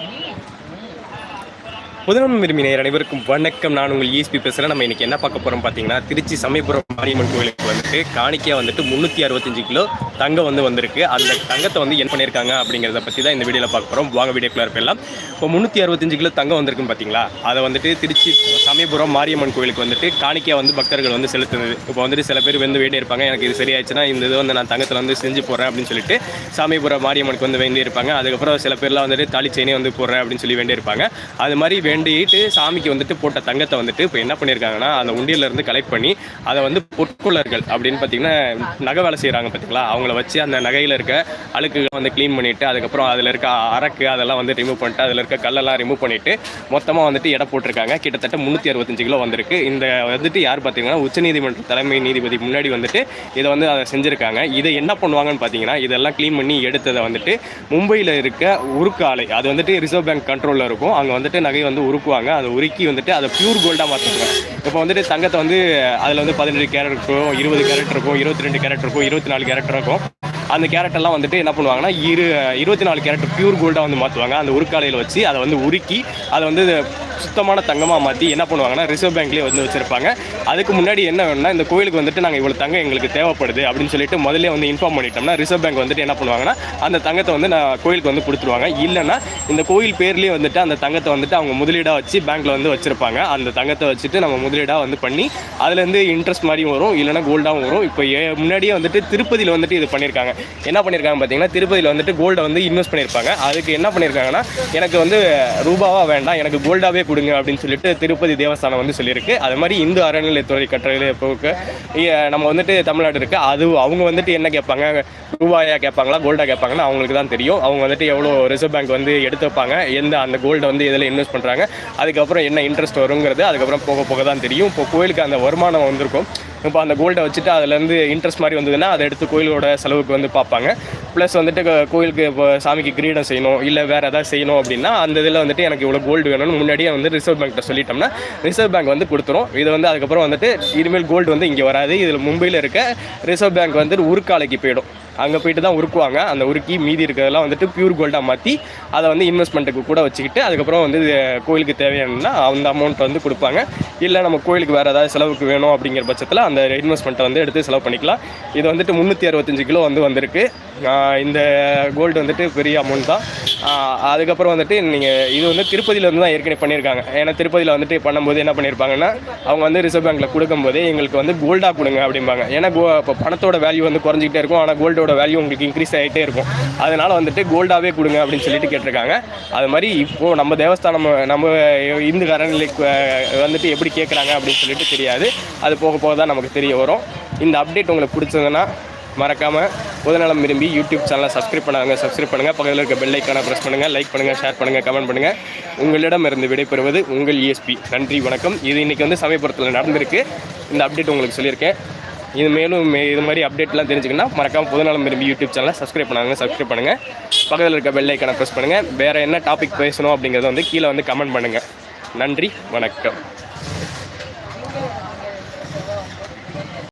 Sim. புதனம் விரும்பி அனைவருக்கும் வணக்கம். நான் உங்கள் ஈஸ்பி பேசுகிறேன் நம்ம இன்னைக்கு என்ன பார்க்க போகிறோம் பார்த்தீங்கன்னா திருச்சி சமயபுரம் மாரியம்மன் கோயிலுக்கு வந்துட்டு காணிக்கையாக வந்துட்டு முந்நூற்றி அறுபத்தஞ்சு கிலோ தங்கம் வந்து வந்திருக்கு. அந்த தங்கத்தை வந்து என்ன பண்ணியிருக்காங்க அப்படிங்கிறத பற்றி தான் இந்த வீடியோவில் பார்க்க போகிறோம் வாங்க வீடியோக்குள்ளே இருப்பெல்லாம் இப்போ முந்நூற்றி அறுபத்தஞ்சு கிலோ தங்கம் வந்திருக்குன்னு பார்த்தீங்களா? அதை வந்துட்டு திருச்சி சமயபுரம் மாரியம்மன் கோயிலுக்கு வந்துட்டு காணிக்கையாக வந்து பக்தர்கள் வந்து செலுத்துனது இப்போ வந்துட்டு சில பேர் வந்து வேண்டி இருப்பாங்க எனக்கு இது சரியாச்சுன்னா இந்த இது வந்து நான் தங்கத்தில் வந்து செஞ்சு போடுறேன் அப்படின்னு சொல்லிட்டு சமயபுரம் மாரியம்மனுக்கு வந்து வேண்டி இருப்பாங்க அதுக்கப்புறம் சில பேர்லாம் வந்துட்டு தாலி செயினே வந்து போடுறேன் அப்படின்னு சொல்லி வேண்டி இருப்பாங்க அது மாதிரி வேண்டிட்டு சாமிக்கு வந்துட்டு போட்ட தங்கத்தை வந்துட்டு இப்போ என்ன பண்ணியிருக்காங்கன்னா அந்த உண்டியல்ல இருந்து கலெக்ட் பண்ணி அதை வந்து பொற்கொள்ளர்கள் அப்படின்னு பார்த்தீங்கன்னா நகை வேலை செய்கிறாங்க பார்த்தீங்களா அவங்கள வச்சு அந்த நகையில் இருக்க அழுக்குகளை வந்து க்ளீன் பண்ணிட்டு அதுக்கப்புறம் அதில் இருக்க அரக்கு அதெல்லாம் வந்து ரிமூவ் பண்ணிட்டு அதில் இருக்க கல்லெல்லாம் ரிமூவ் பண்ணிட்டு மொத்தமாக வந்துட்டு எடை போட்டிருக்காங்க. கிட்டத்தட்ட முந்நூற்றி அறுபத்தஞ்சு கிலோ வந்திருக்கு. இந்த வந்துட்டு யார் பார்த்தீங்கன்னா உச்சநீதிமன்ற தலைமை நீதிபதி முன்னாடி வந்துட்டு இதை வந்து அதை செஞ்சுருக்காங்க. இதை என்ன பண்ணுவாங்கன்னு பார்த்தீங்கன்னா இதெல்லாம் க்ளீன் பண்ணி எடுத்ததை வந்துட்டு மும்பையில் இருக்க உருக்கு ஆலை அது வந்துட்டு ரிசர்வ் பேங்க் கண்ட்ரோலில் இருக்கும். அங்கே வந்துட்டு நகை வந்து உருக்குவாங்க. அதை உருக்கி வந்துட்டு அதை பியூர் கோல்டாக மாற்றுவாங்க இப்போ வந்துட்டு தங்கத்தை வந்து அதில் வந்து பதினெட்டு கேரட் இருக்கும் இருபது கேரட் இருக்கும் இருபத்தி ரெண்டு கேரட் இருக்கும் இருபத்தி நாலு கேரட் இருக்கும். அந்த கேரட்டெல்லாம் வந்துட்டு என்ன பண்ணுவாங்கன்னா இரு இருபத்தி நாலு கேரட் பியூர் கோல்டாக வந்து மாற்றுவாங்க அந்த உருக்காலையில் வச்சு அதை வந்து உருக்கி அதை வந்து சுத்தமான தங்கமாக மாற்றி என்ன பண்ணுவாங்கன்னா ரிசர்வ் பேங்க்லேயே வந்து வச்சுருப்பாங்க. அதுக்கு முன்னாடி என்ன வேணும்னா இந்த கோயிலுக்கு வந்துட்டு நாங்கள் இவ்வளோ தங்கம் எங்களுக்கு தேவைப்படுது அப்படின்னு சொல்லிட்டு முதல்ல வந்து இன்ஃபார்ம் பண்ணிட்டோம்னா ரிசர்வ் பேங்க் வந்துட்டு என்ன பண்ணுவாங்கன்னா அந்த தங்கத்தை வந்து நான் கோயிலுக்கு வந்து கொடுத்துருவாங்க. இல்லைன்னா இந்த கோயில் பேர்லேயே வந்துட்டு அந்த தங்கத்தை வந்துட்டு அவங்க முதலீடாக வச்சு பேங்க்கில் வந்து வச்சுருப்பாங்க. அந்த தங்கத்தை வச்சுட்டு நம்ம முதலீடாக வந்து பண்ணி அதுலேருந்து இன்ட்ரெஸ்ட் மாதிரியும் வரும் இல்லைனா கோல்டாகவும் வரும். இப்போ ஏ- முன்னாடியே வந்துட்டு திருப்பதியில் வந்துட்டு இது பண்ணியிருக்காங்க என்ன பண்ணியிருக்காங்க பார்த்தீங்கன்னா திருப்பதியில் வந்துட்டு கோல்டை வந்து இன்வெஸ்ட் பண்ணியிருப்பாங்க அதுக்கு என்ன பண்ணியிருக்காங்கன்னா எனக்கு வந்து ரூபாவாக வேண்டாம் எனக்கு கோல்டாகவே கொடுங்க அப்படின்னு சொல்லிட்டு திருப்பதி தேவஸ்தானம் வந்து சொல்லியிருக்கு. அது மாதிரி இந்து அறநிலையத்துறை கட்டளை போக்கு நம்ம வந்துட்டு தமிழ்நாடு இருக்கு. அது அவங்க வந்துட்டு என்ன கேட்பாங்க? ரூபாயா கேட்பாங்களா? கோல்டா கேட்பாங்கன்னா அவங்களுக்கு தான் தெரியும். அவங்க வந்துட்டு எவ்வளோ ரிசர்வ் பேங்க் வந்து எடுத்து வைப்பாங்க எந்த அந்த கோல்டை வந்து இதில் இன்வெஸ்ட் பண்ணுறாங்க அதுக்கப்புறம் என்ன இன்ட்ரெஸ்ட் வருங்கிறது அதுக்கப்புறம் போக போக தான் தெரியும். இப்போ கோயிலுக்கு அந்த வருமானம் வந்திருக்கும். இப்போ அந்த கோல்டை வச்சுட்டு அதுலேருந்து இன்ட்ரெஸ்ட் மாதிரி வந்ததுன்னா அதை எடுத்து கோயிலோட செலவுக்கு வந்து பார்ப்பாங்க. ப்ளஸ் வந்துட்டு கோயிலுக்கு இப்போ சாமிக்கு கிரீடம் செய்யணும் இல்லை வேறு ஏதாவது செய்யணும் அப்படின்னா அந்த இதில் வந்துட்டு எனக்கு இவ்வளோ கோல்டு வேணும்னு முன்னாடியே வந்து ரிசர்வ் பேங்க்கிட்ட சொல்லிட்டோம்னா ரிசர்வ் பேங்க் வந்து கொடுத்துரும். இது வந்து அதுக்கப்புறம் வந்துட்டு இனிமேல் கோல்டு வந்து இங்கே வராது. இதில் மும்பையில் இருக்க ரிசர்வ் பேங்க் வந்து உருக்காலைக்கு போயிடும். அங்கே போயிட்டு தான் உருக்குவாங்க. அந்த உருக்கி மீதி இருக்கிறதெல்லாம் வந்துட்டு பியூர் கோல்டாக மாற்றி அதை வந்து இன்வெஸ்ட்மெண்ட்டுக்கு கூட வச்சுக்கிட்டு அதுக்கப்புறம் வந்து கோயிலுக்கு தேவையானதுன்னா அந்த அமௌண்ட் வந்து கொடுப்பாங்க. இல்லை நம்ம கோயிலுக்கு வேறு ஏதாவது செலவுக்கு வேணும் அப்படிங்கிற பட்சத்தில் அந்த இன்வெஸ்ட்மெண்ட்டை வந்து எடுத்து செலவு பண்ணிக்கலாம். இது வந்துட்டு முந்நூற்றி அறுபத்தஞ்சு கிலோ வந்து வந்திருக்கு. இந்த கோல்டு வந்துட்டு பெரிய அமௌண்ட் தான். அதுக்கப்புறம் வந்துட்டு நீங்கள் இது வந்து திருப்பதியிலேருந்து தான் ஏற்கனவே பண்ணியிருக்காங்க. ஏன்னா திருப்பதியில் வந்துட்டு பண்ணும்போது என்ன பண்ணியிருப்பாங்கன்னா அவங்க வந்து ரிசர்வ் பேங்க்கில் கொடுக்கும்போதே எங்களுக்கு வந்து கோல்டாக கொடுங்க அப்படிம்பாங்க. ஏன்னா கோ இப்போ பணத்தோட வேல்யூ வந்து குறைஞ்சிக்கிட்டே இருக்கும். ஆனால் கோல்டோட வேல்யூ உங்களுக்கு இன்க்ரீஸ் ஆகிட்டே இருக்கும். அதனால் வந்துட்டு கோல்டாகவே கொடுங்க அப்படின்னு சொல்லிட்டு கேட்டிருக்காங்க. அது மாதிரி இப்போது நம்ம தேவஸ்தானம் நம்ம இந்து அறநிலை வந்துட்டு எப்படி கேட்குறாங்க அப்படின்னு சொல்லிட்டு தெரியாது. அது போக போக தான் நமக்கு தெரிய வரும். இந்த அப்டேட் உங்களுக்கு பிடிச்சதுன்னா மறக்காமல் பொதுநலம் விரும்பி யூடியூப் சேனலை சப்ஸ்கிரைப் பண்ணாங்க சப்ஸ்கிரைப் பண்ணுங்கள் பக்கத்தில் இருக்க பெல் ஐக்கானை ப்ரெஸ் பண்ணுங்கள் லைக் பண்ணுங்கள் ஷேர் பண்ணுங்கள் கமெண்ட் பண்ணுங்கள் உங்களிடம் இருந்து விடைபெறுவது உங்கள் இஎஸ்பி நன்றி வணக்கம். இது இன்றைக்கி வந்து சமயபுரத்தில் நடந்திருக்கு. இந்த அப்டேட் உங்களுக்கு சொல்லியிருக்கேன். இது மேலும் மே- இது மாதிரி அப்டேட்லாம் தெரிஞ்சுக்கணும்னா மறக்காமல் பொதுநலம் விரும்பி யூடியூப் சேனலை சப்ஸ்கிரைப் பண்ணாங்க சப்ஸ்கிரைப் பண்ணுங்கள் பக்கத்தில் இருக்க பெல் ஐக்கானை ப்ரெஸ் பண்ணுங்கள் வேறு என்ன டாபிக் பேசணும் அப்படிங்கிறத வந்து கீழே வந்து கமெண்ட் பண்ணுங்கள் நன்றி வணக்கம்.